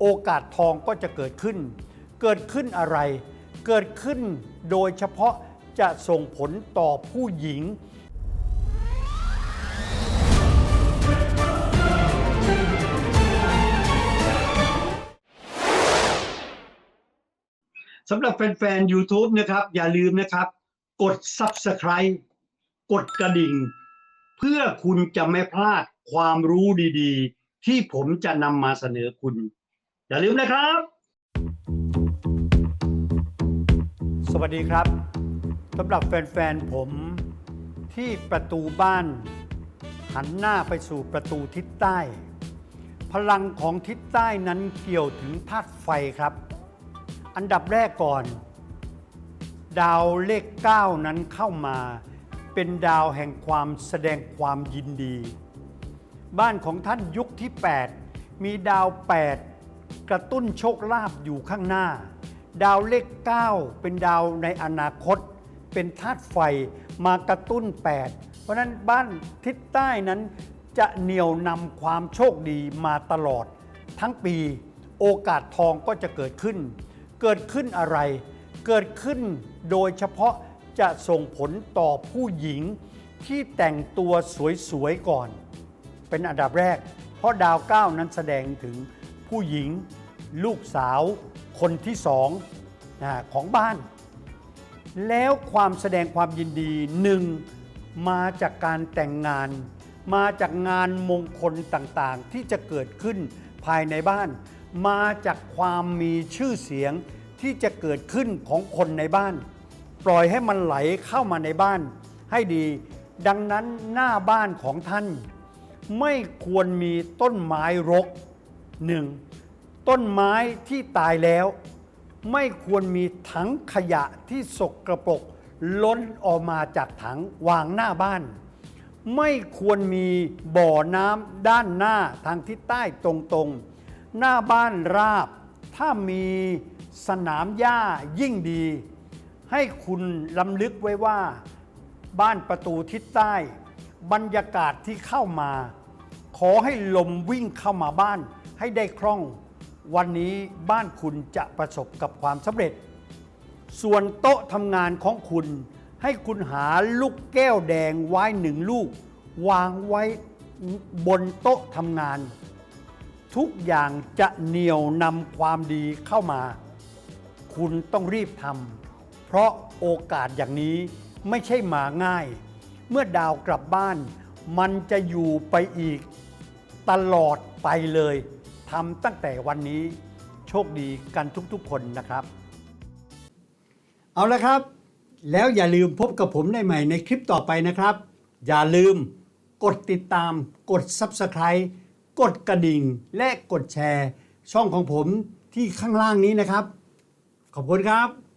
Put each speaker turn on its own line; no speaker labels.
โอกาสทองก็จะเกิดขึ้น เกิดขึ้นอะไร เกิดขึ้นโดยเฉพาะจะส่งผลต่อผู้หญิง
สำหรับแฟนๆ YouTube นะครับ อย่าลืมนะครับ กด Subscribe กดกระดิ่ง เพื่อคุณจะไม่พลาดความรู้ดีๆ ที่ผมจะนำมาเสนอคุณ อย่าลืมนะครับ
สวัสดีครับสำหรับแฟนๆ ผม ที่ประตูบ้าน หันหน้าไปสู่ประตูทิศใต้ พลังของทิศใต้นั้นเกี่ยวถึงธาตุไฟครับ อันดับแรกก่อน ดาวเลข 9 นั้นเข้ามา เป็นดาวแห่งความแสดงความยินดี บ้านของท่านยุคที่ 8 มีดาว 8 กระตุ้นโชคลาภอยู่ข้างหน้า ดาวเลข 9 เป็นดาวในอนาคต เป็นธาตุไฟมากระตุ้น 8 เพราะนั้นบ้านทิศใต้นั้นจะเหนี่ยวนำความโชคดีมาตลอด ทั้งปีโอกาสทองก็จะเกิดขึ้น เกิดขึ้นอะไร เกิดขึ้นโดยเฉพาะจะส่งผลต่อผู้หญิงที่แต่งตัวสวยๆก่อน เป็นอันดับแรก เพราะดาวเก้านั้นแสดงถึงผู้หญิง ลูกสาวคนที่สองนะของบ้าน แล้วความแสดงความยินดีหนึ่งมาจากการแต่งงาน มาจากงานมงคลต่างๆ ที่จะเกิดขึ้นภายในบ้าน มาจากความมีชื่อเสียงที่จะเกิดขึ้นของคนในบ้าน ปล่อยให้มันไหลเข้ามาในบ้านให้ดี ดังนั้นหน้าบ้านของท่าน ไม่ควรมีต้นไม้รกหนึ่ง ต้นไม้ที่ตายแล้ว ไม่ควรมีถังขยะที่สกรปรกล้นออกมาจากถังวางหน้าบ้าน ไม่ควรมีบ่อน้ำด้านหน้าทางทิศใต้ตรงๆ หน้าบ้านราบ ถ้ามีสนามหญ้ายิ่งดี ให้คุณลำลึกไว้ว่า บ้านประตูทิศใต้ บรรยากาศที่เข้ามา ขอให้ลมวิ่งเข้ามาบ้านให้ได้คล่อง วันนี้บ้านคุณจะประสบกับความสำเร็จ ส่วนโต๊ะทำงานของคุณ ให้คุณหาลูกแก้วแดงไว้หนึ่งลูก วางไว้บนโต๊ะทำงาน ทุกอย่างจะเหนี่ยวนำความดีเข้ามา คุณต้องรีบทำเพราะโอกาสอย่างนี้ไม่ใช่มาง่าย เมื่อดาวกลับบ้าน มันจะอยู่ไปอีก ตลอดไปเลย ทำตั้งแต่วันนี้โชคดีกันทุกๆคนนะครับ เอาละครับ แล้วอย่าลืมพบกับผมได้ใหม่ในคลิปต่อไปนะครับ อย่าลืมกดติดตาม กด Subscribe กดกระดิ่ง และกดแชร์ ช่องของผมที่ข้างล่างนี้นะครับ ขอบคุณครับ